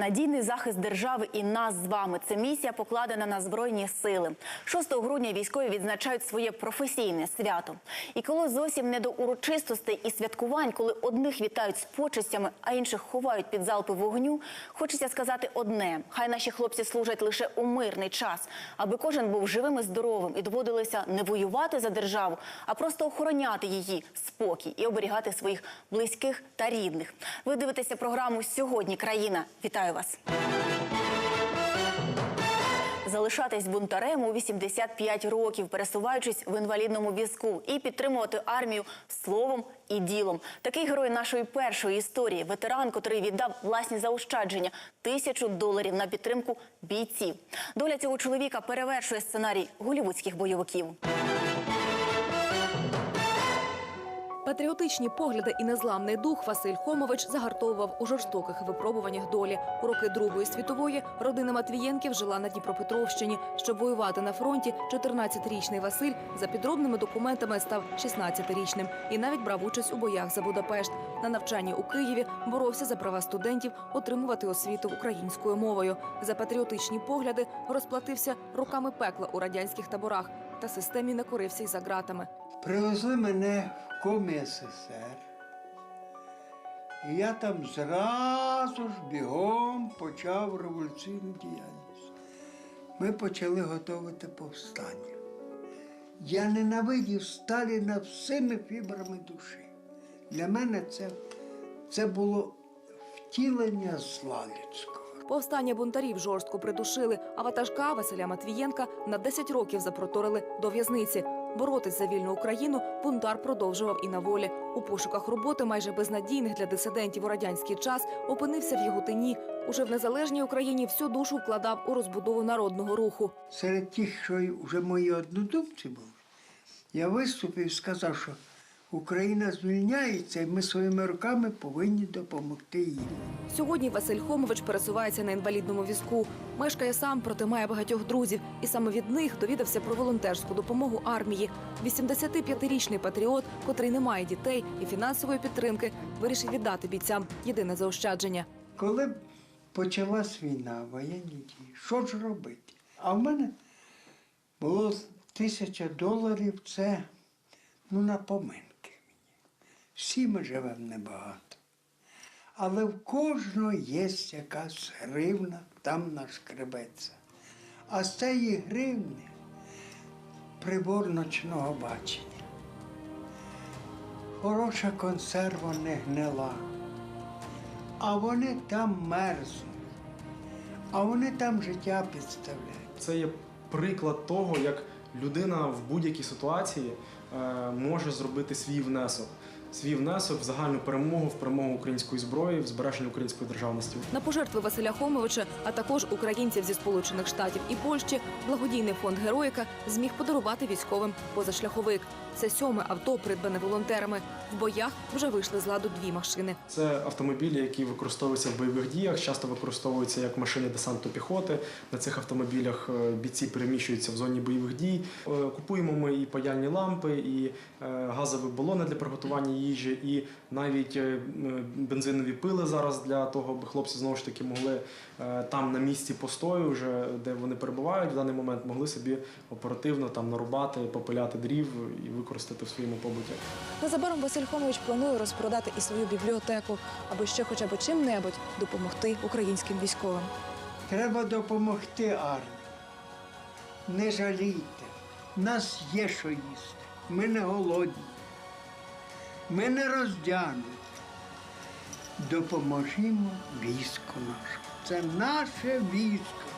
Надійний захист держави і нас з вами це місія покладена на збройні сили. 6 грудня військові відзначають своє професійне свято. І коли зовсім не до урочистостей і святкувань, коли одних вітають з почестями, а інших ховають під залпи вогню, хочеться сказати одне: хай наші хлопці служать лише у мирний час, аби кожен був живим і здоровим і доводилося не воювати за державу, а просто охороняти її спокій і оберігати своїх близьких та рідних. Ви дивитеся програму Сьогодні країна. Вітаю вас. Залишатись бунтарем у 85 років, пересуваючись в інвалідному візку, і підтримувати армію словом і ділом. Такий герой нашої першої історії, ветеран, котрий віддав власні заощадження тисячу доларів на підтримку бійців. Доля цього чоловіка перевершує сценарій голівудських бойовиків. Патріотичні погляди і незламний дух Василь Хомович загартовував у жорстоких випробуваннях долі. У роки Другої світової родина Матвієнків жила на Дніпропетровщині. Щоб воювати на фронті, 14-річний Василь за підробними документами став 16-річним і навіть брав участь у боях за Будапешт. На навчанні у Києві боровся за права студентів отримувати освіту українською мовою. За патріотичні погляди розплатився роками пекла у радянських таборах та системі не корився й за ґратами. Привезли мене в комі СССР. І я там зразу ж бігом почав революційну діяльність. Ми почали готувати повстання. Я ненавидів Сталіна всіми фібрами душі. Для мене це, це було втілення зла людського. Повстання бунтарів жорстко придушили, а ватажка Василя Матвієнка на 10 років запроторили до в'язниці. Боротись за вільну Україну бунтар продовжував і на волі. У пошуках роботи майже безнадійних для дисидентів у радянський час опинився в Яготині. Уже в незалежній Україні всю душу вкладав у розбудову народного руху. Серед тих, що вже мої однодумці були, я виступив і сказав, що Україна звільняється, і ми своїми руками повинні допомогти їй. Сьогодні Василь Хомович пересувається на інвалідному візку. Мешкає сам, проте має багатьох друзів, і саме від них довідався про волонтерську допомогу армії. 85-річний патріот, котрий не має дітей і фінансової підтримки, вирішив віддати бійцям єдине заощадження. Коли почалась війна, воєнні дії, що ж робити? А в мене було тисяча доларів, це ну, на мені. Всі ми живемо небагато. Але в кожного є якась гривна, там нашкребеться. А з цієї гривни прибор ночного бачення. Хороша консерва не гнила а вони там мерзнуть, а вони там життя підставляють. Це є приклад того, як людина в будь-якій ситуації е, може зробити свій внесок. Свій внесок в загальну перемогу, в перемогу української зброї, в збереження української державності. На пожертви Василя Хомовича, а також українців зі Сполучених Штатів і Польщі, благодійний фонд Героїка зміг подарувати військовим позашляховик. Це сьоме авто, придбане волонтерами. В боях вже вийшли з ладу дві машини. Це автомобілі, які використовуються в бойових діях, часто використовуються як машини десанту піхоти. На цих автомобілях е, бійці переміщуються в зоні бойових дій. Е, Купуємо ми і паяльні лампи, і е, газові балони для приготування їжі, і навіть е, бензинові пили зараз для того, аби хлопці знову ж таки могли е, там на місці постою, вже де вони перебувають в даний момент, могли собі оперативно там нарубати, попиляти дрів і використати в своєму побуті. Незабаром Василь Хомович планує розпродати і свою бібліотеку, аби ще хоча б чим-небудь допомогти українським військовим. Треба допомогти армії. Не жалійте. У нас є що їсти. Ми не голодні. Ми не роздягнуті. Допоможімо війську нашому. Це наше військо.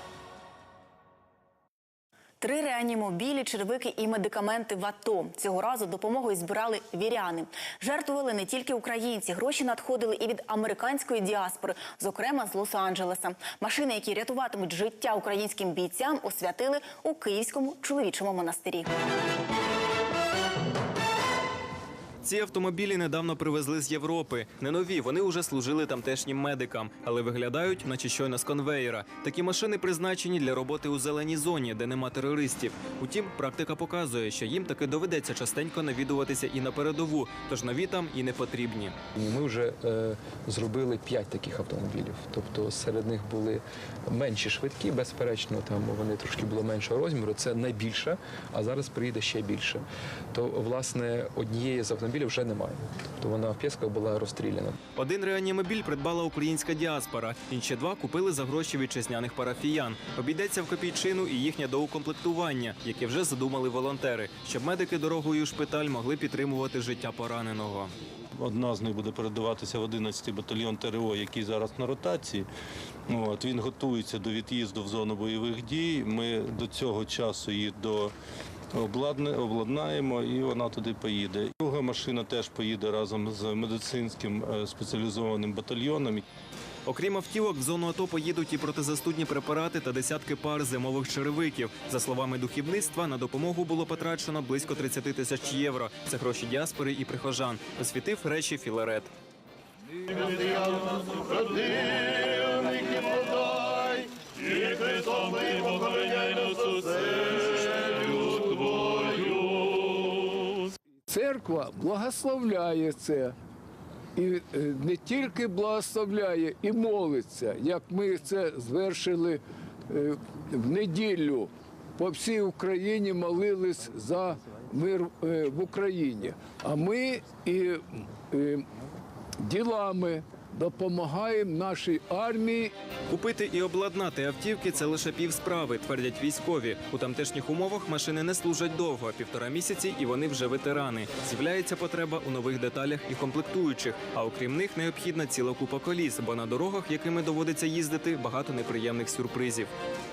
Три реанімобілі, червики і медикаменти в АТО. Цього разу допомогою збирали віряни. Жертвували не тільки українці. Гроші надходили і від американської діаспори, зокрема з Лос-Анджелеса. Машини, які рятуватимуть життя українським бійцям, освятили у Київському чоловічому монастирі. Ці автомобілі недавно привезли з Європи. Не нові, вони вже служили тамтешнім медикам, але виглядають, наче щойно з конвеєра. Такі машини призначені для роботи у зеленій зоні, де нема терористів. Утім, практика показує, що їм таки доведеться частенько навідуватися і на передову, тож нові там і не потрібні. Ми вже е, зробили п'ять таких автомобілів. Тобто серед них були менші швидкі, безперечно, там вони трошки було меншого розміру. Це найбільше, а зараз приїде ще більше. То власне однієї з автомобілів вже немає. Тобто вона в Пєсках була розстріляна. Один реанімобіль придбала українська діаспора, інші два купили за гроші вітчизняних парафіян. Обійдеться в копійчину і їхнє доукомплектування, яке вже задумали волонтери, щоб медики дорогою у шпиталь могли підтримувати життя пораненого. Одна з них буде передаватися в 11-й батальйон ТРО, який зараз на ротації. От, він готується до від'їзду в зону бойових дій. Ми до цього часу її до обладнаємо і вона туди поїде. Друга машина теж поїде разом з медицинським е, спеціалізованим батальйоном. Окрім автівок, в зону АТО поїдуть і протизастудні препарати та десятки пар зимових черевиків. За словами духівництва, на допомогу було потрачено близько 30 тисяч євро. Це гроші діаспори і прихожан. Освітив речі Філарет. Церква благословляє це. І е, не тільки благословляє, і молиться, як ми це звершили е, в неділю. По всій Україні молились за мир е, в Україні. А ми і ділами допомагаємо нашій армії Купити і обладнати автівки це лише пів справи, твердять військові. У тамтешніх умовах машини не служать довго, півтора місяці, і вони вже ветерани. З'являється потреба у нових деталях і комплектуючих. А окрім них необхідна ціла купа коліс, бо на дорогах, якими доводиться їздити, багато неприємних сюрпризів.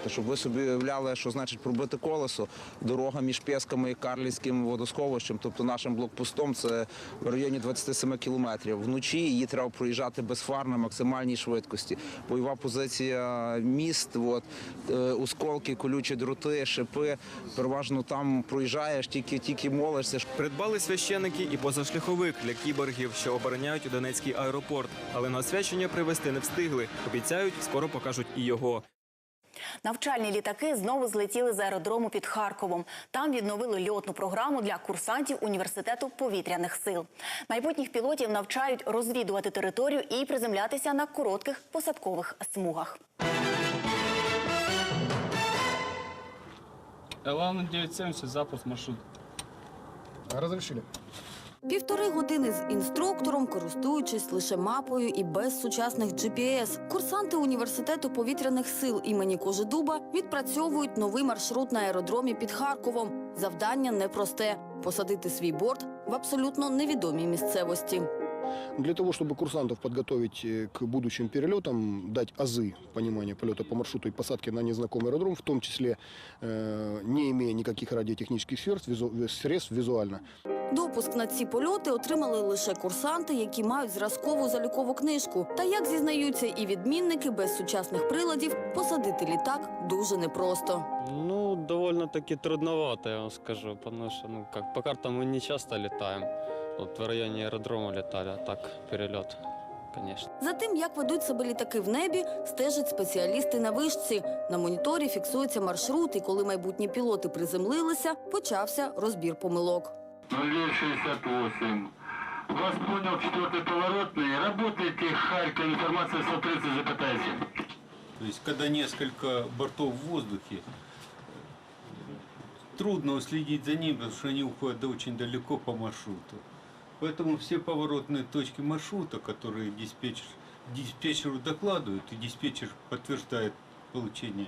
Та Щоб ви собі уявляли, що значить пробити колесо, дорога між Пєсками і Карлівським водосховищем, тобто нашим блокпостом, це в районі 27 кілометрів. Вночі її треба проїжджати без фар на максимальній швидкості. Бойова позиція міст, от, е, осколки, колючі дроти, шипи. Переважно там проїжджаєш, тільки, тільки молишся. Придбали священики і позашляховик для кіборгів, що обороняють у Донецький аеропорт. Але на освячення привезти не встигли. Обіцяють, скоро покажуть і його. Навчальні літаки знову злетіли з аеродрому під Харковом. Там відновили льотну програму для курсантів університету повітряних сил. Майбутніх пілотів навчають розвідувати територію і приземлятися на коротких посадкових смугах. Елан 970, запуск маршрут. Разрешили. Півтори години з інструктором, користуючись лише мапою і без сучасних GPS. Курсанти університету повітряних сил імені Кожедуба відпрацьовують новий маршрут на аеродромі під Харковом. Завдання непросте посадити свій борт в абсолютно невідомій місцевості. Для того, чтобы курсантов подготовить э, к будущим перелетам, дать азы понимания полета по маршруту и посадки на незнакомый аэродром, в том числе э, не имея никаких радиотехнических средств, визу- средств визуально, Допуск на ці польоти отримали лише курсанти, які мають зразкову залікову книжку. Та як зізнаються і відмінники без сучасних приладів, посадити літак дуже непросто. Ну, довольно-таки трудновато, я вам скажу, потому что, ну, как, по картам мы не часто летаем. Вот в районе аэродрома летали, а так перелет, конечно. За тим, як ведуть себе літаки в небі, стежать спеціалісти на вишці. На моніторі фіксується маршрут, і коли майбутні пілоти приземлилися, почався розбір помилок. 0968. Вас понял, четвертый поворотный. Работаете, Харьков, информация 130, запытайте. То есть, когда несколько бортов в воздухе, трудно уследить за ними, потому что они уходят очень далеко по маршруту. Поэтому все поворотные точки маршрута, которые диспетчер, диспетчеру докладывают, и диспетчер подтверждает получение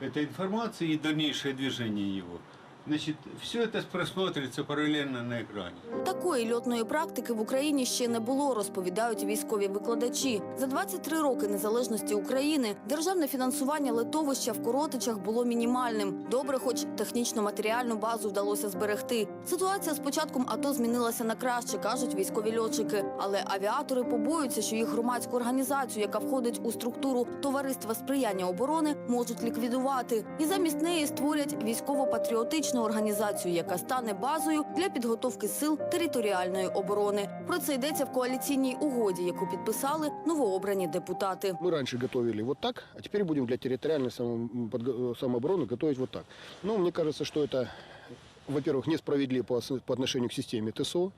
этой информации и дальнейшее движение его, значит, все это просматривается параллельно на экране. Такої льотної практики в Україні ще не було, розповідають військові викладачі. За 23 роки незалежності України державне фінансування летовища в Коротичах було мінімальним. Добре, хоч технічно-матеріальну базу вдалося зберегти. Ситуація з початком АТО змінилася на краще, кажуть військові льотчики. Але авіатори побоюються, що їх громадську організацію, яка входить у структуру товариства сприяння оборони, можуть ліквідувати. І замість неї створять військово-патріотичну терористичну організацію, яка стане базою для підготовки сил територіальної оборони. Про це йдеться в коаліційній угоді, яку підписали новообрані депутати. Мы раньше готовили вот так, а теперь будем для территориальной само- м, подго- самообороны готовить вот так. Но мне кажется, что это во-первых, несправедливо по, с- по отношению к системе ТСО.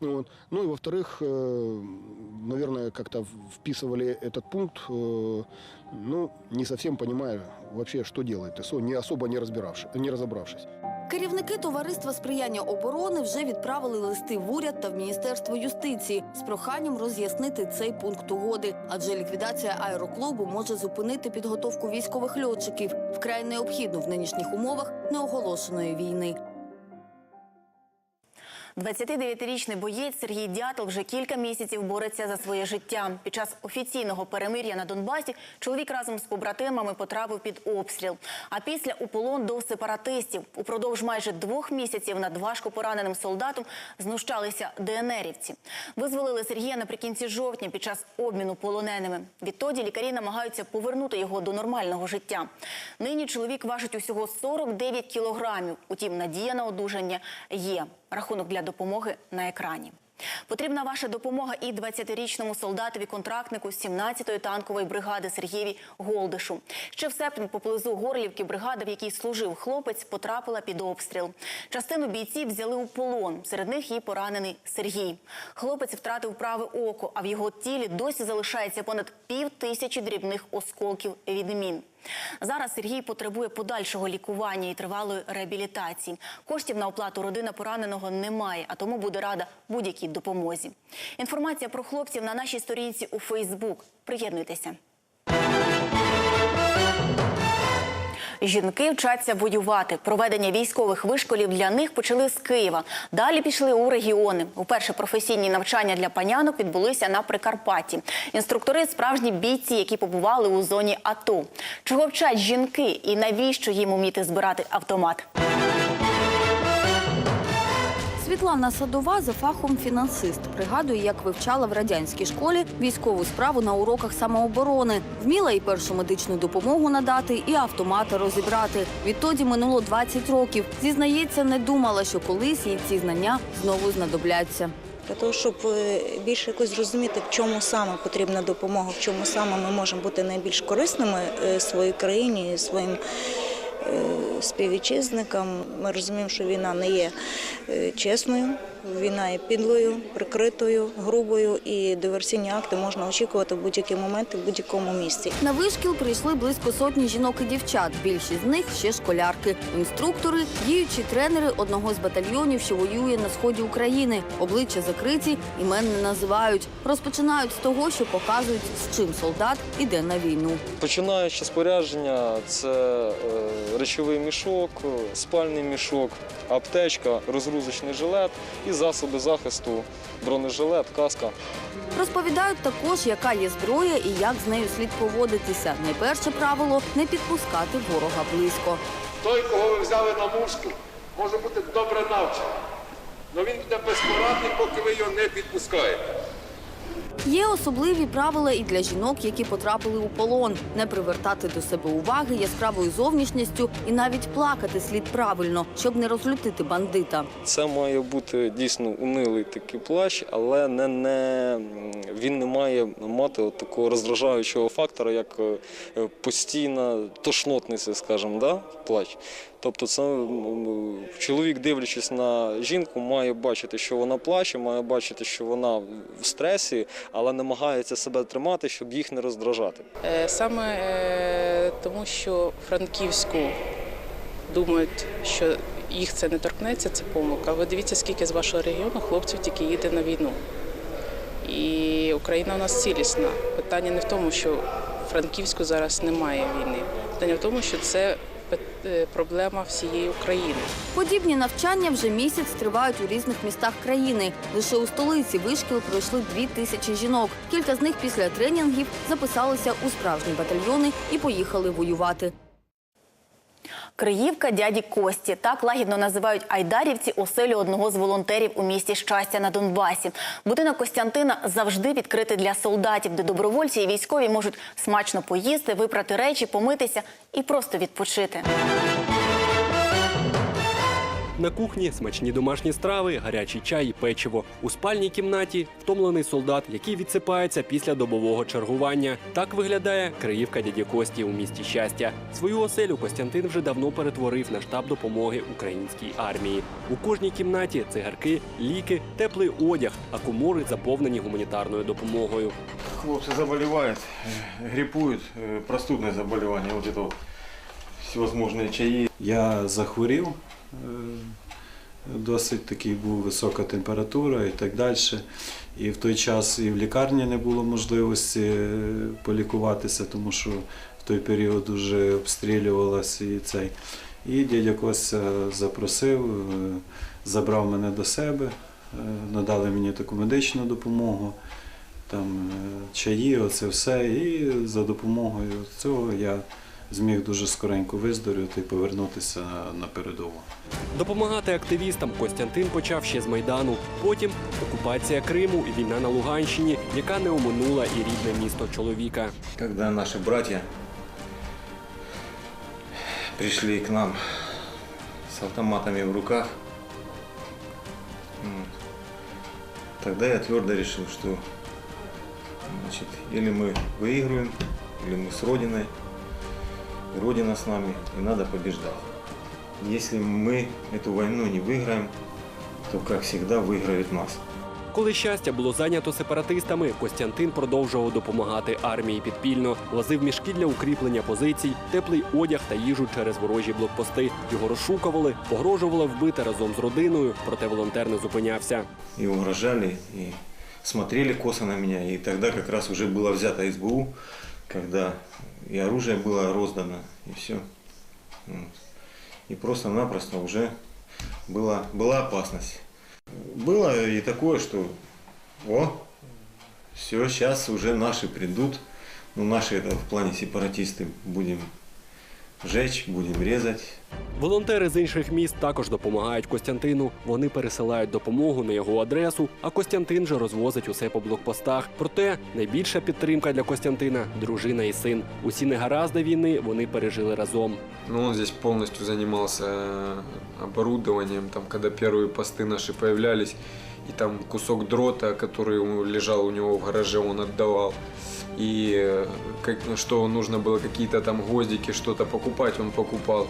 Вот. Ну и во-вторых, э, наверное, как-то в- вписывали этот пункт, э, ну, не совсем понимая вообще, что делает ТСО, не особо не, разбиравши, не разобравшись. Керівники товариства сприяння оборони вже відправили листи в уряд та в міністерство юстиції з проханням роз'яснити цей пункт угоди, адже ліквідація аероклубу може зупинити підготовку військових льотчиків вкрай необхідну в нинішніх умовах неоголошеної війни. 29-річний боєць Сергій Дятел вже кілька місяців бореться за своє життя. Під час офіційного перемир'я на Донбасі чоловік разом з побратимами потрапив під обстріл. А після у полон до сепаратистів. Упродовж майже двох місяців над важко пораненим солдатом знущалися ДНРівці. Визволили Сергія наприкінці жовтня під час обміну полоненими. Відтоді лікарі намагаються повернути його до нормального життя. Нині чоловік важить усього 49 кілограмів. Утім, надія на одужання є. Рахунок для допомоги на екрані. Потрібна ваша допомога і 20-річному солдатові-контрактнику з 17-ї танкової бригади Сергієві Голдишу. Ще в серпні поблизу Горлівки бригада, в якій служив хлопець, потрапила під обстріл. Частину бійців взяли у полон. Серед них і поранений Сергій. Хлопець втратив праве око, а в його тілі досі залишається понад пів тисячі дрібних осколків від мін. Зараз Сергій потребує подальшого лікування і тривалої реабілітації. Коштів на оплату родина пораненого немає, а тому буде рада будь-якій допомозі. Інформація про хлопців на нашій сторінці у Фейсбук. Приєднуйтеся. Жінки вчаться воювати. Проведення військових вишколів для них почали з Києва. Далі пішли у регіони. Уперше професійні навчання для панянок відбулися на Прикарпатті. Інструктори справжні бійці, які побували у зоні АТО. Чого вчать жінки і навіщо їм уміти збирати автомат? Світлана Садова за фахом фінансист. Пригадує, як вивчала в радянській школі військову справу на уроках самооборони. Вміла і першу медичну допомогу надати, і автомати розібрати. Відтоді минуло 20 років. Зізнається, не думала, що колись їй ці знання знову знадобляться. Для того, щоб е, більше якось зрозуміти, в чому саме потрібна допомога, в чому саме ми можемо бути найбільш корисними е, своїй країні, своїм співвітчизникам. Ми розуміємо, що війна не є е, чесною, війна є підлою, прикритою, грубою, і диверсійні акти можна очікувати в будь-який момент і в будь-якому місці. На вишкіл прийшли близько сотні жінок і дівчат. Більшість з них ще школярки. Інструктори, діючі тренери одного з батальйонів, що воює на сході України. Обличчя закриті, імен не називають. Розпочинають з того, що показують, з чим солдат іде на війну. Починаючи спорядження, це е, речовий мішок, спальний мішок, аптечка, розгрузочний жилет і засоби захисту, бронежилет, каска. Розповідають також, яка є зброя і як з нею слід поводитися. Найперше правило не підпускати ворога близько. Той, кого ви взяли на мушку, може бути добре навчений. Але він буде безпорадний, поки ви його не підпускаєте. Є особливі правила і для жінок, які потрапили у полон: не привертати до себе уваги яскравою зовнішністю і навіть плакати слід правильно, щоб не розлютити бандита. Це має бути дійсно унилий такий плащ, але не, не, він не має мати от такого роздражаючого фактора, як е, постійна тошнотниця, скажімо, да? плащ. Тобто, це чоловік, дивлячись на жінку, має бачити, що вона плаче, має бачити, що вона в стресі, але намагається себе тримати, щоб їх не роздражати. Е, Саме е, тому, що Франківську думають, що їх це не торкнеться, це помилка. Ви дивіться, скільки з вашого регіону хлопців тільки їде на війну. І Україна у нас цілісна. Питання не в тому, що Франківську зараз немає війни. Питання в тому, що це проблема всієї України. Подібні навчання вже місяць тривають у різних містах країни. Лише у столиці вишкіл пройшли дві тисячі жінок. Кілька з них після тренінгів записалися у справжні батальйони і поїхали воювати. Криївка дяді Кості. Так лагідно називають айдарівці оселю одного з волонтерів у місті щастя на Донбасі. Будинок Костянтина завжди відкритий для солдатів, де добровольці і військові можуть смачно поїсти, випрати речі, помитися і просто відпочити. На кухні смачні домашні страви, гарячий чай і печиво. У спальній кімнаті втомлений солдат, який відсипається після добового чергування. Так виглядає Криївка дяді Кості у місті щастя. Свою оселю Костянтин вже давно перетворив на штаб допомоги українській армії. У кожній кімнаті цигарки, ліки, теплий одяг, а комори заповнені гуманітарною допомогою. Хлопцы заболевают, э, гриппуют, э, простудное заболевание, вот это вот всевозможные чаи. Я захворів, е, досить таки була висока температура і так далі. І в той час і в лікарні не було можливості е, полікуватися, тому що в той період дуже обстрілювалося і цей. І дядя Костя запросив, е, забрав мене до себе, е, надали мені таку медичну допомогу, там е, чаї, оце все. І за допомогою цього я зміг дуже скоренько виздоровіти і повернутися на передову. Допомагати активістам Костянтин почав ще з Майдану. Потім окупація Криму і війна на Луганщині, яка не оминула і рідне місто чоловіка. Когда наши братья пришли к нам с автоматами в руках, вот, тогда я твердо решил, что значит, или мы выигрываем, или мы с Родиной, и Родина с нами, и надо побеждать. Если мы эту войну не выиграем, то, как всегда, выиграет нас. Коли щастя було зайнято сепаратистами, Костянтин продовжував допомагати армії підпільно, возив мішки для укріплення позицій, теплий одяг та їжу через ворожі блокпости. Його розшукували, погрожували вбити разом з родиною, проте волонтер не зупинявся. и угрожали, и смотрели косо на меня. И тогда как раз уже было взято СБУ, когда и оружие было роздано, и все. И просто-напросто уже была, была опасность. Было и такое, что о, все, сейчас уже наши придут. Ну, наши это в плане сепаратисты будем жечь, будем резать. Волонтери з інших міст також допомагають Костянтину. Вони пересилають допомогу на його адресу, а Костянтин же розвозить усе по блокпостах. Проте найбільша підтримка для Костянтина дружина і син. Усі негаразди війни вони пережили разом. Ну, он здесь полностью занимался э, оборудованием, там, когда первые посты наши появлялись, и там кусок дрота, который у- лежал у него в гараже, он отдавал. И э, как, что нужно было какие-то там гвоздики, что-то покупать, он покупал.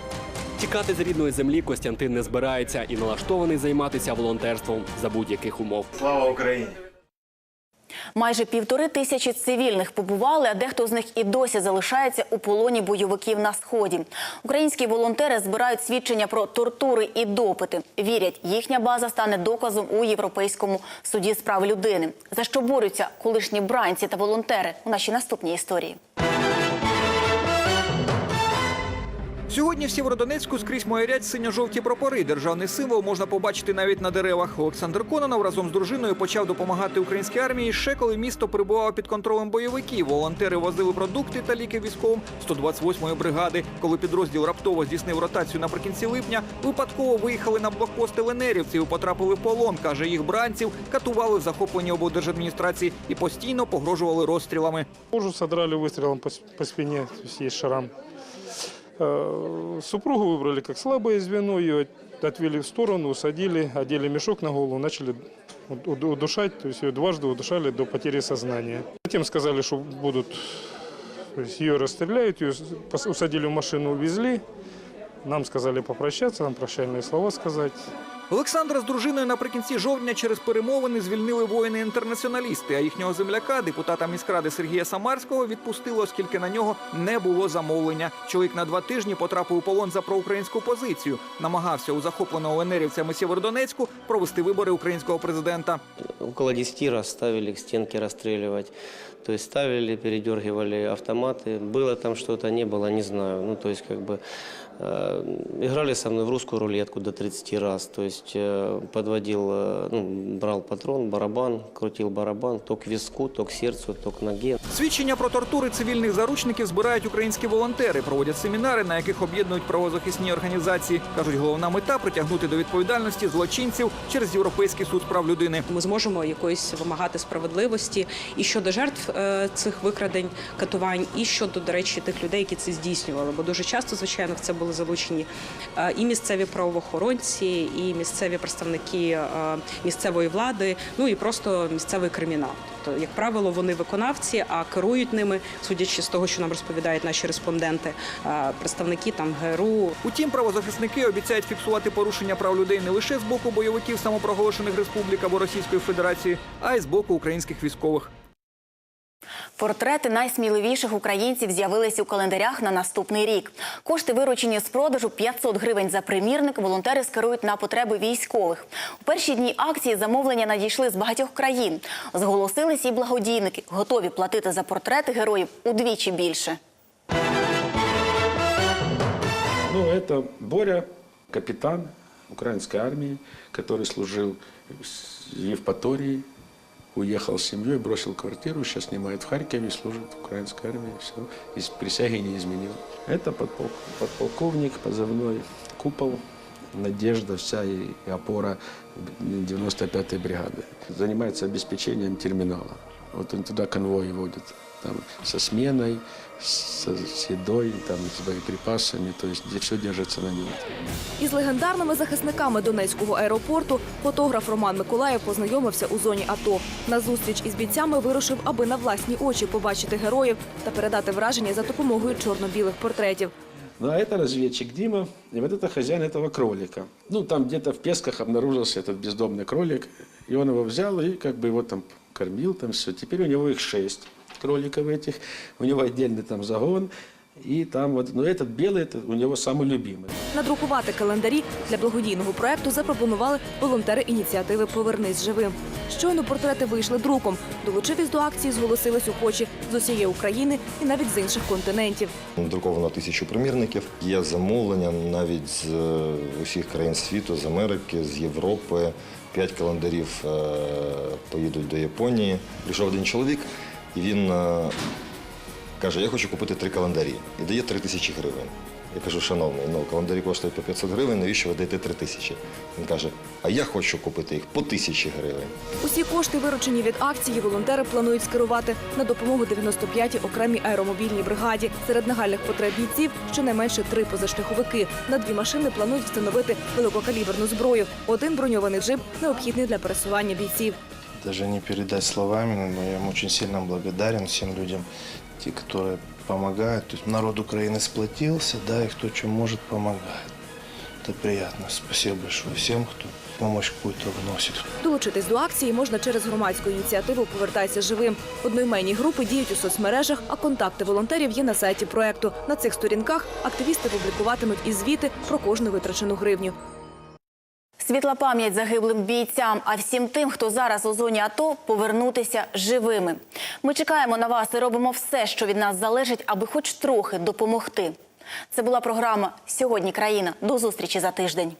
Тікати з рідної землі Костянтин не збирається і налаштований займатися волонтерством за будь-яких умов. Слава Україні! Майже півтори тисячі цивільних побували, а дехто з них і досі залишається у полоні бойовиків на сході. Українські волонтери збирають свідчення про тортури і допити. Вірять, їхня база стане доказом у Європейському суді з прав людини. За що борються колишні бранці та волонтери у нашій наступній історії. Сьогодні в Сєвєродонецьку скрізь маярять синьо-жовті прапори. Державний символ можна побачити навіть на деревах. Олександр Кононов разом з дружиною почав допомагати українській армії ще коли місто перебувало під контролем бойовиків. Волонтери возили продукти та ліки військовим 128-ї бригади. Коли підрозділ раптово здійснив ротацію наприкінці липня, випадково виїхали на блокпост ленерівців потрапили в полон. каже, їх бранців катували в захопленні облдержадміністрації і постійно погрожували розстрілами. Кожу содрали выстрелом по, с- по спине, то есть есть шрам. Э, Супругу выбрали как слабое звено, ее отвели в сторону, усадили, одели мешок на голову, начали уд- уд- удушать, то есть ее дважды удушали до потери сознания. Затем сказали, что будут, то есть ее расстреляют, ее с- пос- усадили в машину, увезли. Нам сказали попрощаться, нам прощальные слова сказать. Олександра з дружиною наприкінці жовтня через перемовини звільнили воїни-інтернаціоналісти, а їхнього земляка, депутата міськради Сергія Самарського, відпустили, оскільки на нього не було замовлення. Чоловік на два тижні потрапив у полон за проукраїнську позицію. Намагався у захопленого ленерівцями Сєвєродонецьку провести вибори українського президента. Около 10 раз ставили к стенке расстреливать. То есть ставили, передергивали автоматы. Было там что-то, не было, не знаю. Ну, то есть как бы э, играли со мной в русскую рулетку до 30 раз. То есть э, подводил, э, ну, брал патрон, барабан, крутил барабан, то к виску, то к сердцу, то к ноге. Свідчення про тортури цивільних заручників збирають українські волонтери, проводять семінари, на яких об'єднують правозахисні організації. кажуть, головна мета притягнути до відповідальності злочинців через Європейський суд прав людини. Ми зможемо якоїсь вимагати справедливості і щодо жертв е, цих викрадень, катувань, і щодо, до речі, тих людей, які це здійснювали. Бо дуже часто, звичайно, в це були були залучені е, і місцеві правоохоронці, і місцеві представники е, місцевої влади, ну і просто місцевий кримінал. Тобто, як правило, вони виконавці, а керують ними, судячи з того, що нам розповідають наші респонденти, е, представники там ГРУ, Утім, правозахисники обіцяють фіксувати порушення прав людей не лише з боку бойовиків самопроголошених республік або Російської Федерації, а й з боку українських військових. Портрети найсміливіших українців з'явились у календарях на наступний рік. Кошти, виручені з продажу 500 гривень за примірник, волонтери скерують на потреби військових. У перші дні акції замовлення надійшли з багатьох країн. Зголосились і благодійники, готові платити за портрети героїв удвічі більше. Ну, это Боря, капитан украинской армии, который служил в Евпатории, уехал с семьей, бросил квартиру, сейчас снимает в Харькове, служит в украинской армии, все, из присяги не изменил. Это подпол- подполковник, позывной «Купол», надежда вся и и опора 95-й бригады. Занимается обеспечением терминала. Вот он туда конвои водит. Там со сменой, с, с едой, там, с боеприпасами, то есть где все держится на нем. Із легендарними захисниками Донецького аеропорту фотограф Роман Миколаєв познайомився у зоні АТО. На зустріч із бійцями вирушив, аби на власні очі побачити героїв та передати враження за допомогою чорно-білих портретів. Ну, а это разведчик Дима, и вот это хозяин этого кролика. Ну, там где-то в Песках обнаружился этот бездомный кролик, и он его взял и как бы его там кормил, там все. Теперь у него их шесть кроликов этих, у него отдельный там загон, и там вот, но этот белый, это у него самый любимый. Надрукувати календарі для благодійного проекту запропонували волонтери ініціативи Повернись живим. Щойно портрети вийшли друком. Долучитись до акції зголосились охочі з усієї України і навіть з інших континентів. Друковано тисячу примірників. Є замовлення навіть з е, усіх країн світу, з Америки, з Європи. П'ять календарів е, поїдуть до Японії. Прийшов один чоловік, і він е, каже: Я хочу купити три календарі і дає три тисячі гривень. Я кажу, шановний, ну календарі коштують по 500 гривень, навіщо ви даєте три тисячі? Він каже, а я хочу купити їх по тисячі гривень. Усі кошти, виручені від акції, волонтери планують скерувати на допомогу 95-й окремій аеромобільній бригаді. Серед нагальних потреб бійців щонайменше три позашляховики. На дві машини планують встановити великокаліберну зброю. Один броньований джип необхідний для пересування бійців даже не передать словами, но я им очень сильно благодарен всем людям, те, которые помогают. То есть народ Украины сплотился, да, и кто чем может, помогает. Это приятно. Спасибо большое всем, кто помощь какую-то вносит. Долучитись до акції можна через громадську ініціативу Повертайся живим. Одноіменні групи діють у соцмережах, а контакти волонтерів є на сайті проекту. На цих сторінках активісти публікуватимуть і звіти про кожну витрачену гривню. Світла пам'ять загиблим бійцям, а всім тим, хто зараз у зоні АТО, повернутися живими. Ми чекаємо на вас і робимо все, що від нас залежить, аби хоч трохи допомогти. Це була програма Сьогодні країна. До зустрічі за тиждень.